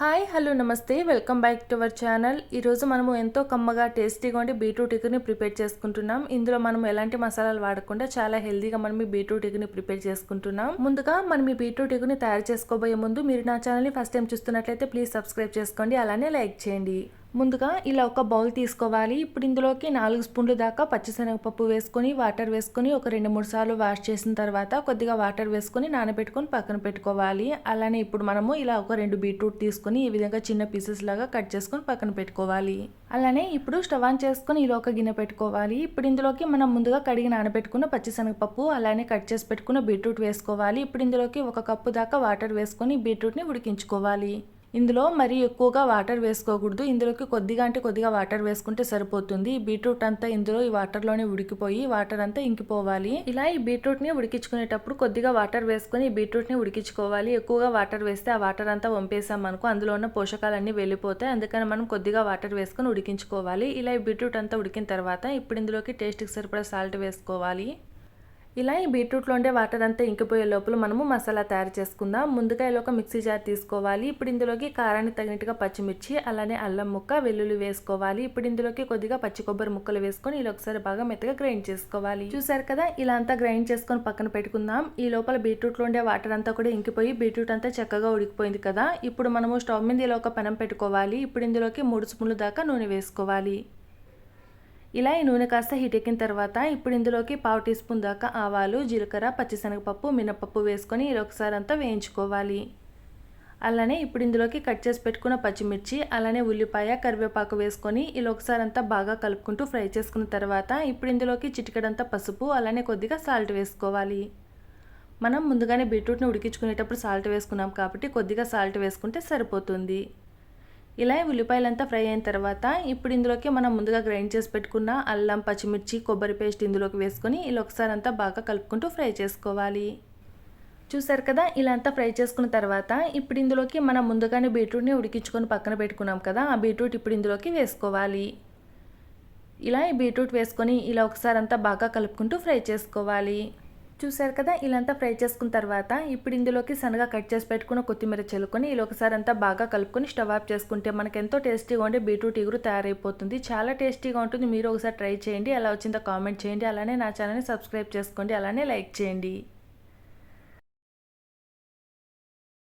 Hi hello నమస్తే. Welcome back to our channel. ఈరోజు మనము ఎంతో కమ్మగా టేస్టీగా ఉండి బీట్రూట్ టిక్ని ప్రిపేర్ చేసుకుంటున్నాం. ఇందులో మనం ఎలాంటి మసాలాలు వాడకుండా చాలా హెల్తీగా మనం ఈ బీట్రూట్ టిక్ని ప్రిపేర్ చేసుకుంటున్నాం. ముందుగా మనం ఈ బీట్రూట్ టిక్ని తయారు చేసుకోబోయే ముందు మీరు నా ఛానల్ని ఫస్ట్ టైం చూస్తున్నట్లయితే ప్లీజ్ సబ్స్క్రైబ్ చేసుకోండి. అలానే లైక్ చేయండి. ముందుగా ఇలా ఒక బౌల్ తీసుకోవాలి. ఇప్పుడు ఇందులోకి నాలుగు స్పూన్లు దాకా పచ్చిశనగపప్పు వేసుకొని వాటర్ వేసుకొని ఒక రెండు మూడు సార్లు వాష్ చేసిన తర్వాత కొద్దిగా వాటర్ వేసుకొని నానబెట్టుకొని పక్కన పెట్టుకోవాలి. అలానే ఇప్పుడు మనము ఇలా ఒక రెండు బీట్రూట్ తీసుకొని ఈ విధంగా చిన్న పీసెస్ లాగా కట్ చేసుకొని పక్కన పెట్టుకోవాలి. అలానే ఇప్పుడు స్టవ్ ఆన్ చేసుకొని ఇలా ఒక గిన్నె పెట్టుకోవాలి. ఇప్పుడు ఇందులోకి మనం ముందుగా కడిగి నానబెట్టుకున్న పచ్చిశనగపప్పు అలానే కట్ చేసి పెట్టుకున్న బీట్రూట్ వేసుకోవాలి. ఇప్పుడు ఇందులోకి ఒక కప్పు దాకా వాటర్ వేసుకొని బీట్రూట్ని ఉడికించుకోవాలి. ఇందులో మరీ ఎక్కువగా వాటర్ వేసుకోకూడదు. ఇందులోకి కొద్దిగా అంటే కొద్దిగా వాటర్ వేసుకుంటే సరిపోతుంది. ఈ బీట్రూట్ అంతా ఇందులో ఈ వాటర్లోనే ఉడికిపోయి వాటర్ అంతా ఇంకిపోవాలి. ఇలా ఈ బీట్రూట్ని ఉడికించుకునేటప్పుడు కొద్దిగా వాటర్ వేసుకొని ఈ బీట్రూట్ని ఉడికించుకోవాలి. ఎక్కువగా వాటర్ వేస్తే ఆ వాటర్ అంతా వంపేసాం అనుకో అందులో ఉన్న పోషకాలన్నీ వెళ్ళిపోతాయి. అందుకని మనం కొద్దిగా వాటర్ వేసుకొని ఉడికించుకోవాలి. ఇలా ఈ బీట్రూట్ అంతా ఉడికిన తర్వాత ఇప్పుడు ఇందులోకి టేస్ట్కి సరిపడా సాల్ట్ వేసుకోవాలి. ఇలా ఈ బీట్రూట్లో ఉండే వాటర్ అంతా ఇంకిపోయే లోపల మనము మసాలా తయారు చేసుకుందాం. ముందుగా ఇలా ఒక మిక్సీ జార్ తీసుకోవాలి. ఇప్పుడు ఇందులోకి కారానికి తగినట్టుగా పచ్చిమిర్చి అలానే అల్లం ముక్క వెల్లుల్లి వేసుకోవాలి. ఇప్పుడు ఇందులోకి కొద్దిగా పచ్చి కొబ్బరి ముక్కలు వేసుకొని ఇలా ఒకసారి బాగా మెత్తగా గ్రైండ్ చేసుకోవాలి. చూసారు కదా ఇలా అంతా గ్రైండ్ చేసుకొని పక్కన పెట్టుకుందాం. ఈ లోపల బీట్రూట్లో ఉండే వాటర్ అంతా కూడా ఇంకిపోయి బీట్రూట్ అంతా చక్కగా ఉడికిపోయింది కదా. ఇప్పుడు మనము స్టవ్ మీద ఇలా ఒక పెనం పెట్టుకోవాలి. ఇప్పుడు ఇందులోకి మూడు స్పూన్లు దాకా నూనె వేసుకోవాలి. ఇలా ఈ నూనె కాస్త హీట్ ఎక్కిన తర్వాత ఇప్పుడు ఇందులోకి పావు టీ స్పూన్ దాకా ఆవాలు జీలకర్ర పచ్చిశనగపప్పు మినపప్పు వేసుకొని ఇది ఒకసారి అంతా వేయించుకోవాలి. అలానే ఇప్పుడు ఇందులోకి కట్ చేసి పెట్టుకున్న పచ్చిమిర్చి అలానే ఉల్లిపాయ కరివేపాకు వేసుకొని ఇలా ఒకసారి అంతా బాగా కలుపుకుంటూ ఫ్రై చేసుకున్న తర్వాత ఇప్పుడు ఇందులోకి చిటికడంతా పసుపు అలానే కొద్దిగా సాల్ట్ వేసుకోవాలి. మనం ముందుగానే బీట్రూట్ని ఉడికించుకునేటప్పుడు సాల్ట్ వేసుకున్నాం కాబట్టి కొద్దిగా సాల్ట్ వేసుకుంటే సరిపోతుంది. ఇలా ఉల్లిపాయలంతా ఫ్రై అయిన తర్వాత ఇప్పుడు ఇందులోకి మనం ముందుగా గ్రైండ్ చేసి పెట్టుకున్న అల్లం పచ్చిమిర్చి కొబ్బరి పేస్ట్ ఇందులోకి వేసుకొని ఇలా ఒకసారి అంతా బాగా కలుపుకుంటూ ఫ్రై చేసుకోవాలి. చూసారు కదా ఇలా అంతా ఫ్రై చేసుకున్న తర్వాత ఇప్పుడు ఇందులోకి మనం ముందుగానే బీట్రూట్ని ఉడికించుకొని పక్కన పెట్టుకున్నాం కదా ఆ బీట్రూట్ ఇప్పుడు ఇందులోకి వేసుకోవాలి. ఇలా ఈ బీట్రూట్ వేసుకొని ఇలా ఒకసారి అంతా బాగా కలుపుకుంటూ ఫ్రై చేసుకోవాలి. చూసారు కదా ఇలాంతా ఫ్రై చేసుకున్న తర్వాత ఇప్పుడు ఇందులోకి సన్నగా కట్ చేసి పెట్టుకున్న కొత్తిమీర చల్లుకొని ఇలా ఒకసారి అంతా బాగా కలుపుకొని స్టవ్ ఆఫ్ చేసుకుంటే మనకి ఎంతో టేస్టీగా ఉండే బీట్రూట్ ఇగురు తయారైపోతుంది. చాలా టేస్టీగా ఉంటుంది. మీరు ఒకసారి ట్రై చేయండి. ఎలా వచ్చిందో కామెంట్ చేయండి. అలానే నా ఛానల్ని సబ్స్క్రైబ్ చేసుకోండి. అలానే లైక్ చేయండి.